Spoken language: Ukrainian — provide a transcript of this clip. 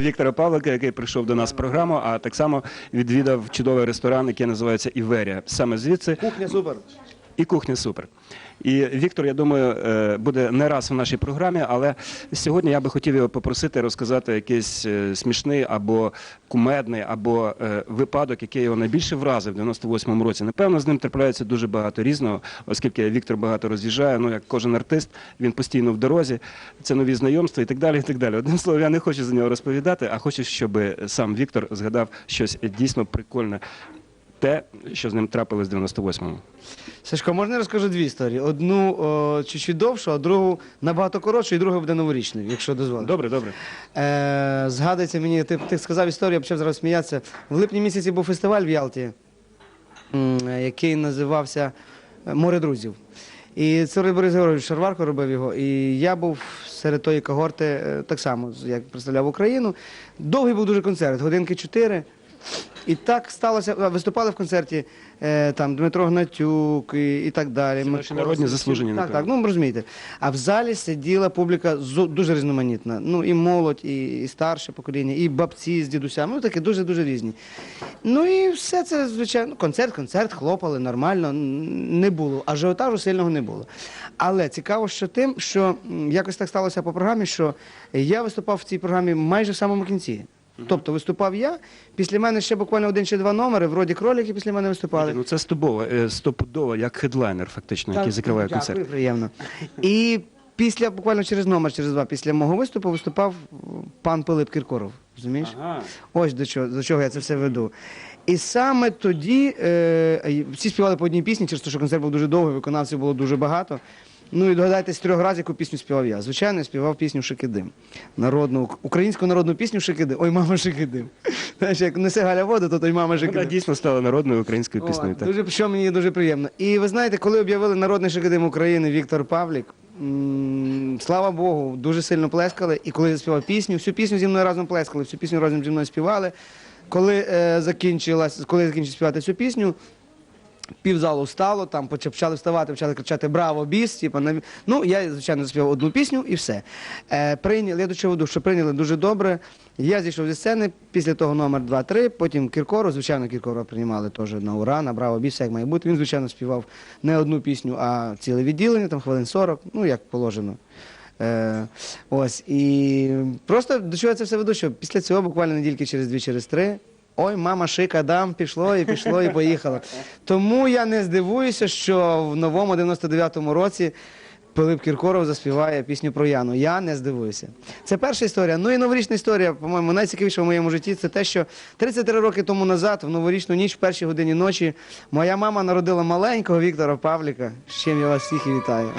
Віктора Павлика, який прийшов до нас в програму, а так само відвідав чудовий ресторан, який називається Іверія. Саме звідси Кухня супер. І кухня супер. І Віктор, я думаю, е, буде не раз в нашій програмі, але сьогодні я би хотів його попросити розказати якийсь е, смішний або кумедний, або е, випадок, який його найбільше вразив в 98-му році. Напевно, з ним трапляється дуже багато різного, оскільки Віктор багато роз'їжджає. Ну як кожен артист, він постійно в дорозі, це нові знайомства і так далі. І так далі. Одним словом, я не хочу за нього розповідати, а хочу, щоб сам Віктор згадав щось дійсно прикольне. Те, що з ним трапилось в 98-му. Сашко, можна я розкажу дві історії? Одну о, чуть-чуть довшу, а другу набагато коротшу, і друга буде новорічною, якщо дозволите. Добре, добре. Е, згадується мені, ти, ти сказав історію, я почав зараз сміятися. В липні місяці був фестиваль в Ялті, м, який називався е, Море друзів. І це Борис Георгійович Шарварко робив його. І я був серед тої когорти е, так само, як представляв Україну. Довгий був дуже концерт, годинки чотири. І так сталося, виступали в концерті е, там Дмитро Гнатюк і, і так далі. Це наші народні заслужені, Так, напевно. так, ну розумієте. А в залі сиділа публіка зо- дуже різноманітна. Ну і молодь, і, і старше покоління, і бабці з дідусями, ну таке дуже-дуже різні. Ну і все це, звичайно, концерт, концерт, хлопали нормально, н- не було. Ажіотажу сильного не було. Але цікаво, що тим, що м, якось так сталося по програмі, що я виступав в цій програмі майже в самому кінці. Тобто виступав я, після мене ще буквально один чи два номери, вроді кролики після мене виступали. Ну це стопудово, е, стопудово, як хедлайнер, фактично, який закриває дякую, концерт. Приємно. І після, буквально через номер, через два, після мого виступу виступав пан Пилип Кіркоров. Розумієш? Ага. Ось до чого, до чого я це все веду. І саме тоді е, всі співали по одній пісні, через те, що концерт був дуже довгий, виконавців було дуже багато. Ну і догадайтесь, трьох разів, яку пісню співав я. Звичайно, я співав пісню Шикидим. Народну, українську народну пісню Шикидим. Ой, мама Шикидим. Знаєш, як несе Галя воду, то той мама Вона Шикидим. дійсно стала народною українською піснею. Так. дуже, що мені дуже приємно. І ви знаєте, коли об'явили народний шикидим України Віктор Павлік, м, слава Богу, дуже сильно плескали. І коли я співав пісню, всю пісню зі мною разом плескали, всю пісню разом зі мною співали. Коли е, закінчилась, коли я закінчив співати цю пісню, півзалу встало, там почали вставати, почали кричати Браво, біс! Типу. Ну, я, звичайно, заспівав одну пісню і все. Е, прийняли, я до чого веду, що прийняли дуже добре. Я зійшов зі сцени, після того номер 2-3, потім Кіркору, звичайно, Кіркору приймали теж на ура, на Браво, біс, як має бути. Він, звичайно, співав не одну пісню, а ціле відділення, там хвилин 40, ну, як положено. Е, ось, і просто до чого це все веду, що після цього буквально недільки через дві, через три. Ой, мама шика дам, пішло і пішло, і поїхало. Тому я не здивуюся, що в новому 99-му році Пилип Кіркоров заспіває пісню про Яну. Я не здивуюся. Це перша історія. Ну і новорічна історія, по-моєму, найцікавіша в моєму житті це те, що 33 роки тому назад, в новорічну ніч, в першій годині ночі, моя мама народила маленького Віктора Павліка, з чим я вас всіх і вітаю.